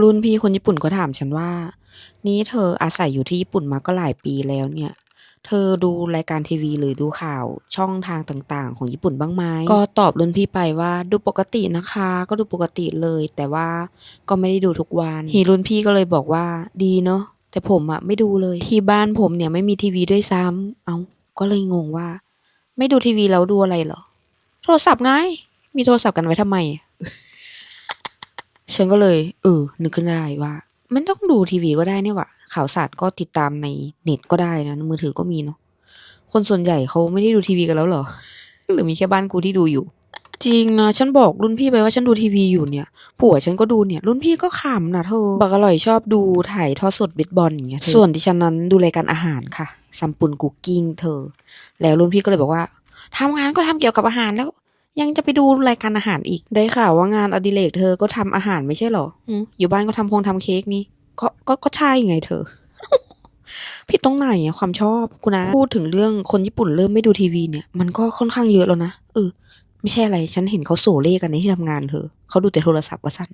รุ่นพี่คนญี่ปุ่นก็ถามฉันว่า นี่เธออาศัยอยู่ที่ญี่ปุ่นมาก็หลายปีแล้วเนี่ย เธอดูรายการทีวีหรือดูข่าวช่องทางต่างๆ ของญี่ปุ่นบ้างไหมก็ตอบรุ่นพี่ไปว่าดูปกตินะคะ ก็ดูปกติเลย แต่ว่าก็ไม่ได้ดูทุกวันฮีรุ่นพี่ก็เลยบอกว่า ดีเนาะแต่ผมอะไม่ดูเลยที่บ้านผมเนี่ยไม่มีทีวีด้วยซ้ำเอาก็เลยงงว่า ไม่ดูทีวีแล้วดูอะไรเหรอ โทรศัพท์ไง มีโทรศัพท์กันไว้ทำไม ฉันก็เลย เออ นึกขึ้นได้ว่า มันต้องดูทีวีก็ได้เนี่ยว่ะข่าวสารก็ติดตามในเน็ตก็ได้นะ มือถือก็มีเนาะคนส่วนใหญ่เขาไม่ได้ดูทีวีกันแล้วเหรอ หรือมีแค่บ้านกูที่ดูอยู่ จริงนะ ฉันบอกรุ่นพี่ไปว่าฉันดูทีวีอยู่เนี่ย ผัวฉันก็ดูเนี่ย รุ่นพี่ก็ขำนะเธอบักอร่อยชอบดูถ่ายทอดสดเบสบอลอย่างเงี้ยเธอส่วนดิฉันนั้นดูรายการอาหารค่ะซัมปุนกุกกิ้งเธอ แล้วรุ่นพี่ก็เลยบอกว่าทำงานก็ทำเกี่ยวกับอาหารแล้ว ยังจะไปดูรายการอาหารอีก ได้ข่าวว่างานอดิเรกเธอก็ทำอาหารไม่ใช่เหรออืมอยู่บ้านก็ทำคงทำเค้กนี่ ก็ก็ก็ใช่ไงเธอ ผิดตรงไหนอะความชอบกูนะพูดถึงเรื่องคนญี่ปุ่นเริ่มไม่ดูทีวีเนี่ย มันก็ค่อนข้างเยอะแล้วนะเออไม่ใช่อะไร ฉันเห็นเขาโซเล่กันในที่ทำงานเธอ เขาดูแต่โทรศัพท์ว่าสั้น